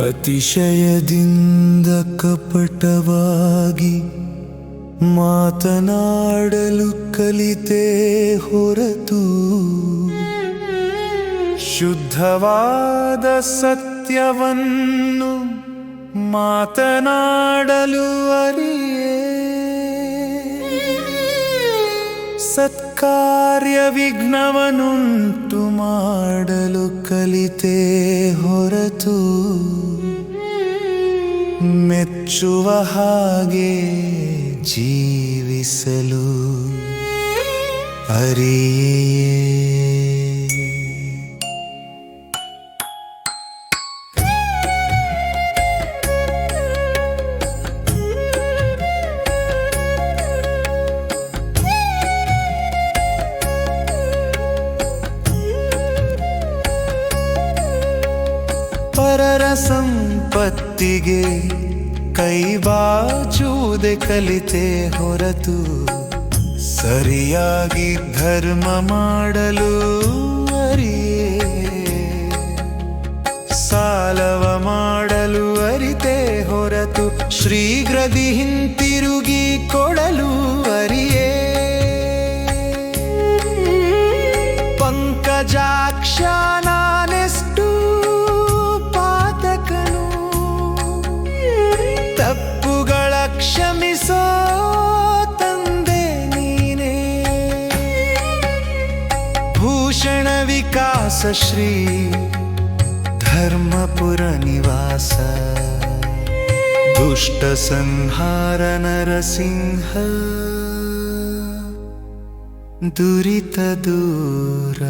ಅತಿಶಯದಿಂದ ಕಪಟವಾಗಿ ಮಾತನಾಡಲು ಕಲಿತೆ ಹೊರತು. ಶುದ್ಧವಾದ ಸತ್ಯವನ್ನು ಮಾತನಾಡಲು ಅರಿಯೇ. ಸತ್ಕಾರ್ಯ ವಿಘ್ನವನ್ನುಂಟು ಮಾಡಲು ಕಲಿತೆ ಹೊರತು. ಮೆಚ್ಚುವ ಹಾಗೆ ಜೀವಿಸಲು ಅರಿಯೇ. ಪರರ ಸಂಪತ್ತಿಗೆ ಕೈಬಾಚುವುದೇ ಕಲಿತೆ ಹೊರತು ಸರಿಯಾಗಿ ಧರ್ಮ ಮಾಡಲು ಅರಿಯೇ. ಸಾಲವ ಮಾಡಲು ಅರಿತೆ ಹೊರತು ಶ್ರೀಗ್ರದಿ ಹಿಂತಿರುಗಿ विकासश्री धर्मपुरनिवास। दुष्टसंहार नरसिंह दुरितदूर।